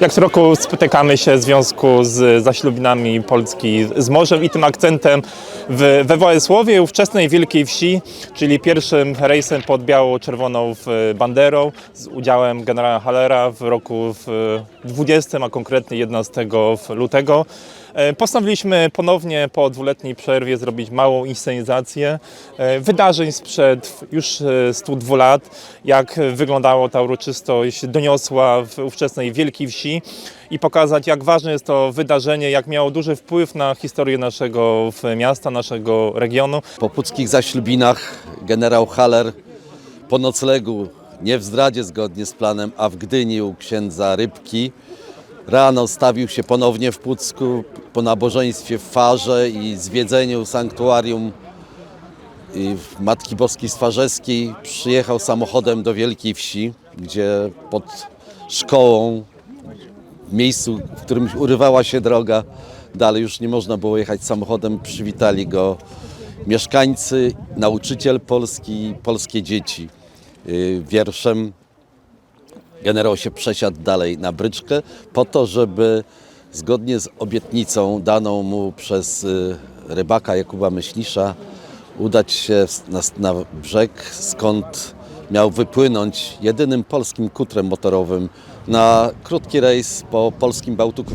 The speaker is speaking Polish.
Jak co roku spotykamy się w związku z zaślubinami Polski z morzem i tym akcentem w, we Władysławie, ówczesnej Wielkiej Wsi, czyli pierwszym rejsem pod biało-czerwoną banderą z udziałem generała Hallera w roku w 20, a konkretnie 11 w lutego. E, Postanowiliśmy ponownie po dwuletniej przerwie zrobić małą inscenizację e, wydarzeń sprzed już e, 102 lat, jak wyglądało ta uroczystość doniosła w ówczesnej Wielkiej Wsi i pokazać, jak ważne jest to wydarzenie, jak miało duży wpływ na historię naszego miasta, naszego regionu. Po puckich zaślubinach generał Haller po noclegu, nie w zdradzie zgodnie z planem, a w Gdyni u księdza Rybki, rano stawił się ponownie w Pucku po nabożeństwie w Farze i zwiedzeniu sanktuarium Matki Boskiej Stwarzeskiej. Przyjechał samochodem do Wielkiej Wsi, gdzie pod szkołą w miejscu, w którym urywała się droga, dalej już nie można było jechać samochodem, przywitali go mieszkańcy, nauczyciel polski, polskie dzieci. Yy, Wierszem generał się przesiadł dalej na bryczkę po to, żeby zgodnie z obietnicą daną mu przez y, rybaka Jakuba Myślisza udać się na, na brzeg, skąd miał wypłynąć jedynym polskim kutrem motorowym na krótki rejs po polskim Bałtyku.